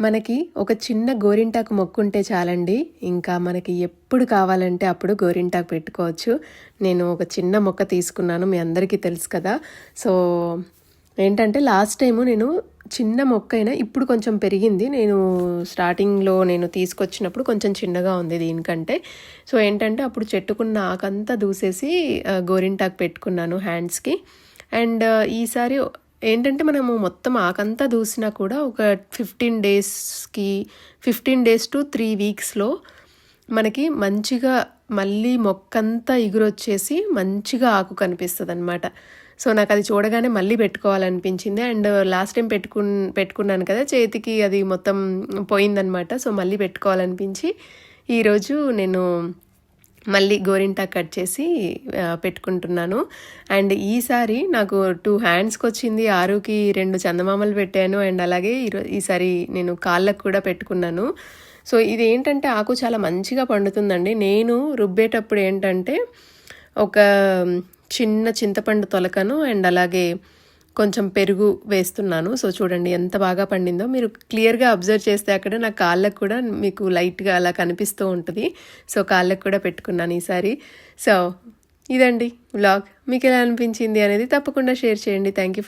మనకి ఒక చిన్న గోరింటాకు మొక్కు ఉంటే చాలండి. ఇంకా మనకి ఎప్పుడు కావాలంటే అప్పుడు గోరింటాకు పెట్టుకోవచ్చు. నేను ఒక చిన్న మొక్క తీసుకున్నాను మీ అందరికీ తెలుసు కదా. సో ఏంటంటే లాస్ట్ టైము నేను చిన్న మొక్క అయినా ఇప్పుడు కొంచెం పెరిగింది. నేను స్టార్టింగ్లో నేను తీసుకొచ్చినప్పుడు కొంచెం చిన్నగా ఉంది దీనికంటే. సో ఏంటంటే అప్పుడు చెట్టుకున్న ఆకంతా దూసేసి గోరింటాకు పెట్టుకున్నాను హ్యాండ్స్కి. అండ్ ఈసారి ఏంటంటే మనము మొత్తం ఆకంతా దూసినా కూడా ఒక ఫిఫ్టీన్ డేస్కి ఫిఫ్టీన్ డేస్ టు త్రీ వీక్స్లో మనకి మంచిగా మళ్ళీ మొక్కంతా ఎగురొచ్చేసి మంచిగా ఆకు కనిపిస్తుంది అనమాట సో నాకు అది చూడగానే మళ్ళీ పెట్టుకోవాలనిపించింది. అండ్ లాస్ట్ టైం పెట్టుకు పెట్టుకున్నాను కదా చేతికి అది మొత్తం పోయిందనమాట సో మళ్ళీ పెట్టుకోవాలనిపించి ఈరోజు నేను మళ్ళీ గోరింటా కట్ చేసి పెట్టుకుంటున్నాను. అండ్ ఈసారి నాకు టూ హ్యాండ్స్కి వచ్చింది. ఆరుకి రెండు చందమామలు పెట్టాను. అండ్ అలాగే ఈరో ఈసారి నేను కాళ్ళకు కూడా పెట్టుకున్నాను. సో ఇది ఏంటంటే ఆకు చాలా మంచిగా పండుతుందండి. నేను రుబ్బేటప్పుడు ఏంటంటే ఒక చిన్న చింతపండు తొలకను అండ్ అలాగే కొంచెం పెరుగు వేస్తున్నాను. సో చూడండి ఎంత బాగా పండిందో. మీరు క్లియర్గా అబ్జర్వ్ చేస్తే అక్కడ నా కాళ్ళకు కూడా మీకు లైట్గా అలా కనిపిస్తూ ఉంటుంది. సో కాళ్ళకు కూడా పెట్టుకున్నాను ఈసారి. సో ఇదండి వ్లాగ్. మీకు ఎలా అనిపించింది అనేది తప్పకుండా షేర్ చేయండి. Thank you